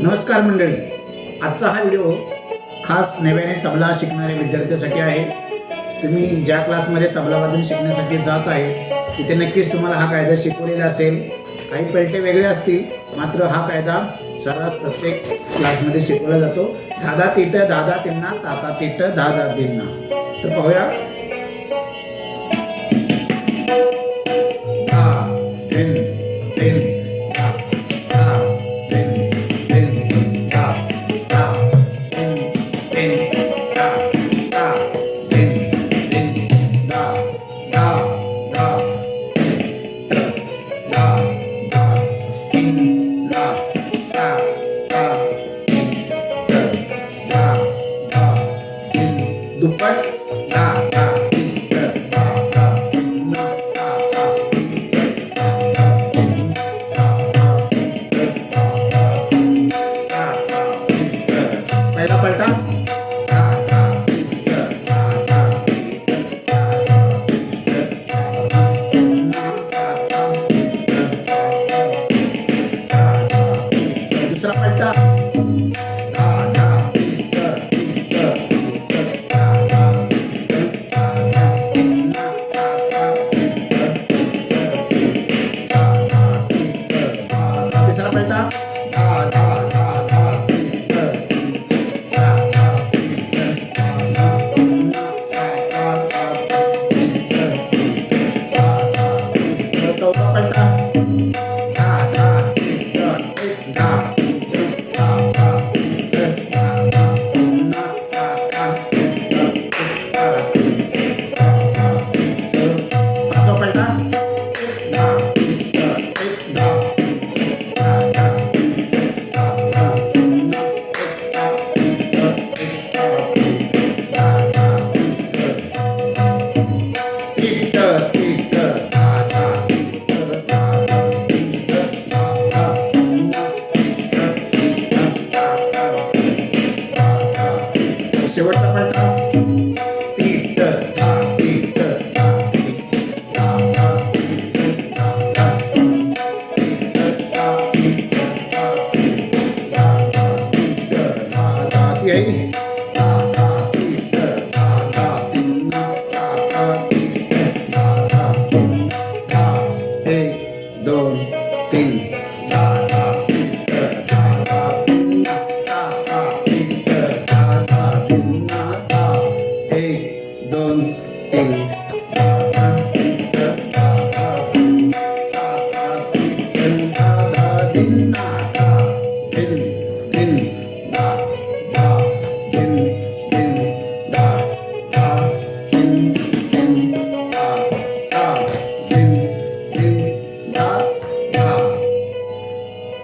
नमस्कार मंडळी. आजचा हा व्हिडिओ खास नव्याने तबला शिकणाऱ्या विद्यार्थ्यांसाठी आहे. तुम्ही ज्या क्लासमध्ये तबला वाजून शिकण्यासाठी जात आहे तिथे नक्कीच तुम्हाला हा कायदा शिकवलेला असेल. काही पलटे वेगळे असतील मात्र हा कायदा सर्रास प्रत्येक क्लासमध्ये शिकवला जातो. दादा तिट दादा तिन्ना ताता तिट दादा तिन्ना तर पाहूया Yeah. God. చివరి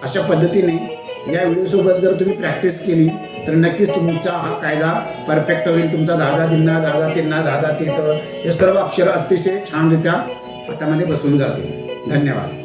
अशा पद्धतीने या व्हिडिओसोबत जर तुम्ही प्रॅक्टिस केली तर नक्कीच तुमचा हा कायदा परफेक्ट होईल. तुमचा दादा दिन्ना दादा तिन्ना दादा तिट हे सर्व अक्षर अतिशय छानरित्या हातामध्ये बसून जातील. धन्यवाद.